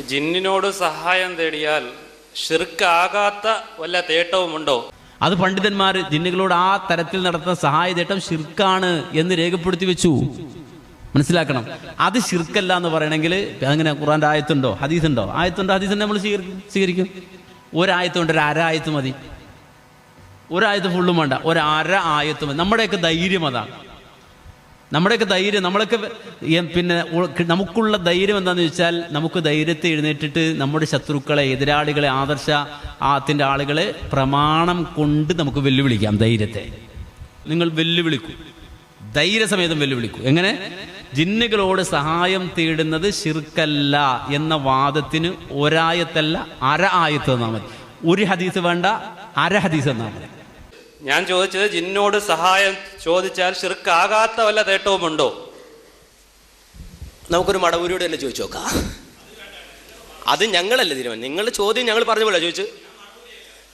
ജിന്നിനോട് സഹായം തേടിയാൽ ഷിർക്കാകാത്ത വല്ല തേട്ടവുമുണ്ടോ? അത് പണ്ഡിതന്മാർ ജിന്നുകളോട് ആ തരത്തിൽ നടത്തുന്ന സഹായ തേട്ടം ഷിർക്കാണ് എന്ന് രേഖപ്പെടുത്തി വെച്ചു. മനസ്സിലാക്കണം. അത് ഷിർക്കല്ല എന്ന് പറയണമെങ്കിൽ അങ്ങനെ ഖുറാന്റെ ആയത്തുണ്ടോ? ഹദീസുണ്ടോ? ആയത്തുണ്ടോ? ഹദീസ് നമ്മൾ സ്വീകരിക്കും. സ്വീകരിക്കും ഒരായത്തുണ്ട് ഒരു അര ആയത്ത് മതി. ഒരായത്ത് ഫുള്ളും വേണ്ട. ഒരു അര ആയത്ത് മതി. നമ്മുടെയൊക്കെ ധൈര്യം അതാണ്. നമ്മുടെയൊക്കെ ധൈര്യം നമ്മളൊക്കെ പിന്നെ നമുക്കുള്ള ധൈര്യം എന്താണെന്ന് വെച്ചാൽ നമുക്ക് ധൈര്യത്തെ എഴുന്നേറ്റിട്ട് നമ്മുടെ ശത്രുക്കളെ എതിരാളികളെ ആദർശ ആത്തിന്റെ ആളുകളെ പ്രമാണം കൊണ്ട് നമുക്ക് വെല്ലുവിളിക്കാം ധൈര്യത്തെ. നിങ്ങൾ വെല്ലുവിളിക്കൂ. ധൈര്യസമേതം വെല്ലുവിളിക്കൂ. എങ്ങനെ? ജിന്നുകളോട് സഹായം തേടുന്നത് ശിർക്കല്ല എന്ന വാദത്തിന് ഒരായത്തല്ല അര ആയത്ത് തന്നാൽ മതി. ഒരു ഹദീസ് വേണ്ട അര ഹദീസ് തന്നാൽ മതി. ഞാൻ ചോദിച്ചത് ജിന്നോട് സഹായം ചോദിച്ചാൽ ഷിർക്കാകാത്ത വല്ല തേട്ടവുമുണ്ടോ? നമുക്കൊരു മടവൂരിയോട് തന്നെ ചോദിച്ചു നോക്കാം. അത് ഞങ്ങളല്ലേ തീരുമാനം. നിങ്ങൾ ചോദ്യം ഞങ്ങൾ പറഞ്ഞു പോലെ ചോദിച്ചു.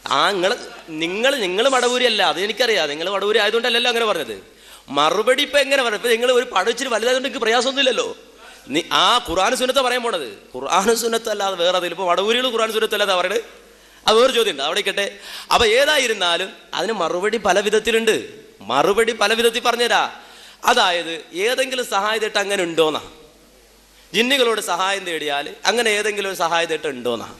ആ നിങ്ങൾ നിങ്ങൾ നിങ്ങൾ മടവൂരി അല്ല അത് എനിക്കറിയാം. നിങ്ങൾ മടവൂരി ആയതുകൊണ്ടല്ലല്ലോ അങ്ങനെ പറഞ്ഞത്. മറുപടി ഇപ്പൊ എങ്ങനെ പറഞ്ഞു ഇപ്പൊ നിങ്ങൾ ഒരു പടച്ചിട്ട് വലുതായതുകൊണ്ട് എനിക്ക് പ്രയാസമൊന്നുമില്ലല്ലോ. ആ ഖുർആൻ സുന്നത്ത പറയാൻ പോണത്. ഖുർആൻ സുന്നത്ത് അല്ലാതെ വേറെ അതിൽ ഇപ്പൊ മടവൂരികൾ ഖുർആൻ സുന്നത്തല്ലാതെ പറയണത്? അത് വേറെ ചോദ്യം ഉണ്ട് അവിടെ ഇക്കട്ടെ അപ്പൊ ഏതായിരുന്നാലും അതിന് മറുപടി പല വിധത്തിലുണ്ട്. മറുപടി പല വിധത്തിൽ പറഞ്ഞുതരാ. അതായത് ഏതെങ്കിലും സഹായത്തിട്ട് അങ്ങനെ ഉണ്ടോന്നാ. ജിന്നുകളോട് സഹായം തേടിയാൽ അങ്ങനെ ഏതെങ്കിലും ഒരു സഹായത്തിട്ട് ഉണ്ടോന്നാ.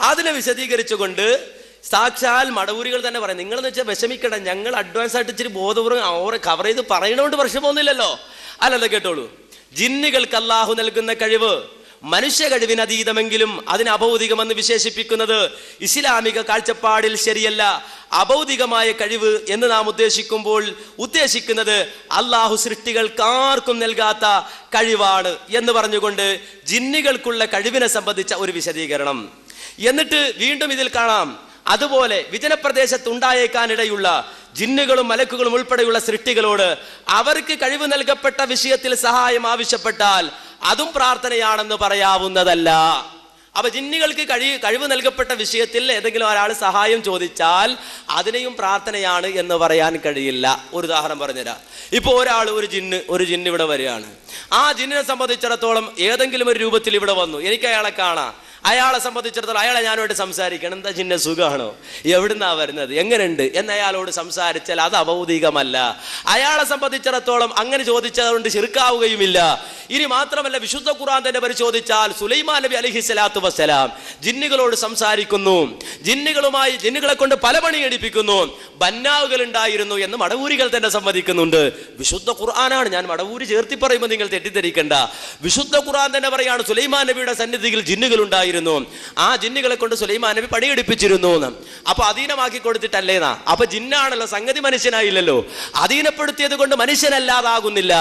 അതിനെ വിശദീകരിച്ചുകൊണ്ട് സാക്ഷാൽ മടവൂരികൾ തന്നെ പറയും. നിങ്ങളെന്ന് വെച്ചാൽ വിഷമിക്കണ്ട. ഞങ്ങൾ അഡ്വാൻസ് ആയിട്ട് ഇച്ചിരി ബോധപൂർവം അവരെ കവർ ചെയ്ത് പറയണോണ്ട് പോകുന്നില്ലല്ലോ അല്ലല്ലോ കേട്ടോളൂ. ജിന്നുകൾക്ക് അള്ളാഹു നൽകുന്ന കഴിവ്. മനുഷ്യ കഴിവിനതീതമെങ്കിലും അതിന് അഭൗതികമെന്ന് വിശേഷിപ്പിക്കുന്നത് ഇസ്ലാമിക കാഴ്ചപ്പാടിൽ ശരിയല്ല. അഭൗതികമായ കഴിവ് എന്ന് നാം ഉദ്ദേശിക്കുമ്പോൾ ഉദ്ദേശിക്കുന്നത് അള്ളാഹു സൃഷ്ടികൾക്കാർക്കും നൽകാത്ത കഴിവാണ് എന്ന് പറഞ്ഞുകൊണ്ട് ജിന്നികൾക്കുള്ള കഴിവിനെ സംബന്ധിച്ച ഒരു വിശദീകരണം. എന്നിട്ട് വീണ്ടും ഇതിൽ കാണാം. അതുപോലെ വിജനപ്രദേശത്ത് ഉണ്ടായേക്കാനിടയുള്ള ജിന്നുകളും മലക്കുകളും ഉൾപ്പെടെയുള്ള സൃഷ്ടികളോട് അവർക്ക് കഴിവ് നൽകപ്പെട്ട വിഷയത്തിൽ സഹായം ആവശ്യപ്പെട്ടാൽ അതും പ്രാർത്ഥനയാണെന്ന് പറയാവുന്നതല്ല. അപ്പൊ ജിന്നുകൾക്ക് കഴി കഴിവ് നൽകപ്പെട്ട വിഷയത്തിൽ ഏതെങ്കിലും ഒരാൾ സഹായം ചോദിച്ചാൽ അതിനെയും പ്രാർത്ഥനയാണ് എന്ന് പറയാൻ കഴിയില്ല. ഒരു ഉദാഹരണം പറഞ്ഞുതരാം. ഇപ്പൊ ഒരാൾ ഒരു ജിന്ന് ഒരു ജിന്ന് ഇവിടെ വരികയാണ്. ആ ജിന്നിനെ സംബന്ധിച്ചിടത്തോളം ഏതെങ്കിലും ഒരു രൂപത്തിൽ ഇവിടെ വന്നു. എനിക്ക് അയാളെ കാണാം. അയാളെ സംബന്ധിച്ചിടത്തോളം അയാളെ ഞാനുമായിട്ട് സംസാരിക്കണം. എന്താ ചിന്ന സുഖമാണോ എവിടുന്നാ വരുന്നത്? എങ്ങനെയുണ്ട്? എന്ന് അയാളോട് സംസാരിച്ചാൽ അത് അഭൗതികമല്ല. അയാളെ സംബന്ധിച്ചിടത്തോളം അങ്ങനെ ചോദിച്ചതുകൊണ്ട് ചെറുക്കാവുകയുമില്ല. ഇനി മാത്രമല്ല വിശുദ്ധ ഖുറാൻ തന്നെ പരിശോധിച്ചാൽ സുലൈമാൻ നബി അലഹി സ്വലാത്തു വസ്സലാം ജിന്നുകളോട് സംസാരിക്കുന്നു. ജിന്നുകളുമായി ജിന്നുകളെ കൊണ്ട് പല പണി എടുപ്പിക്കുന്നു. ബന്നാവുകൾ ഉണ്ടായിരുന്നു എന്ന് മടവൂരികൾ തന്നെ സമ്മതിക്കുന്നുണ്ട് വിശുദ്ധ ഖുർആനാണ്. ഞാൻ മടവൂരി ചേർത്തി പറയുമ്പോൾ നിങ്ങൾ തെറ്റിദ്ധരിക്കേണ്ട. വിശുദ്ധ ഖുർആൻ തന്നെ പറയാണ് സുലൈമാൻ നബിയുടെ സന്നിധിയിൽ ജിന്നുകൾ ഉണ്ടായിരുന്നു ആ ജിന്നുകളെ കൊണ്ട് സുലൈമാൻ നബി പണിയെടുപ്പിച്ചിരുന്നു അപ്പൊ അധീനമാക്കി കൊടുത്തിട്ടല്ലേന്നാ അപ്പൊ ജിന്നാണല്ലോ സംഗതി മനുഷ്യനായില്ലല്ലോ. അധീനപ്പെടുത്തിയത് കൊണ്ട് മനുഷ്യനല്ലാതാകുന്നില്ല.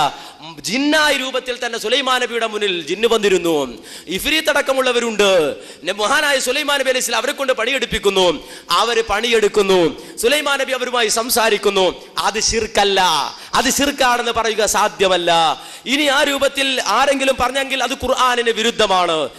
ജിന്നായ രൂപത്തിൽ തന്നെ സുലൈമാൻ നബിയുടെ മുന്നിൽ ജിന്നു വന്നിരുന്നു. ഇഫ്രീത്ത് അടക്കമുള്ളവരുണ്ട് മഹാനായ സുലൈമാൻ നബി അലൈഹി അവരെ കൊണ്ട് പണിയെടുപ്പിക്കുന്നു. അവർ പണിയെടുക്കുന്നു. സുലൈമാൻ നബി അവരുമായി സംസാരിക്കുന്നു. അത് ശിർക്കല്ല. അത് ശിർക്കാണെന്ന് പറയുക സാധ്യമല്ല. ഇനി ആ രൂപത്തിൽ ആരെങ്കിലും പറഞ്ഞെങ്കിൽ അത് ഖുർആാനിന് വിരുദ്ധമാണ്.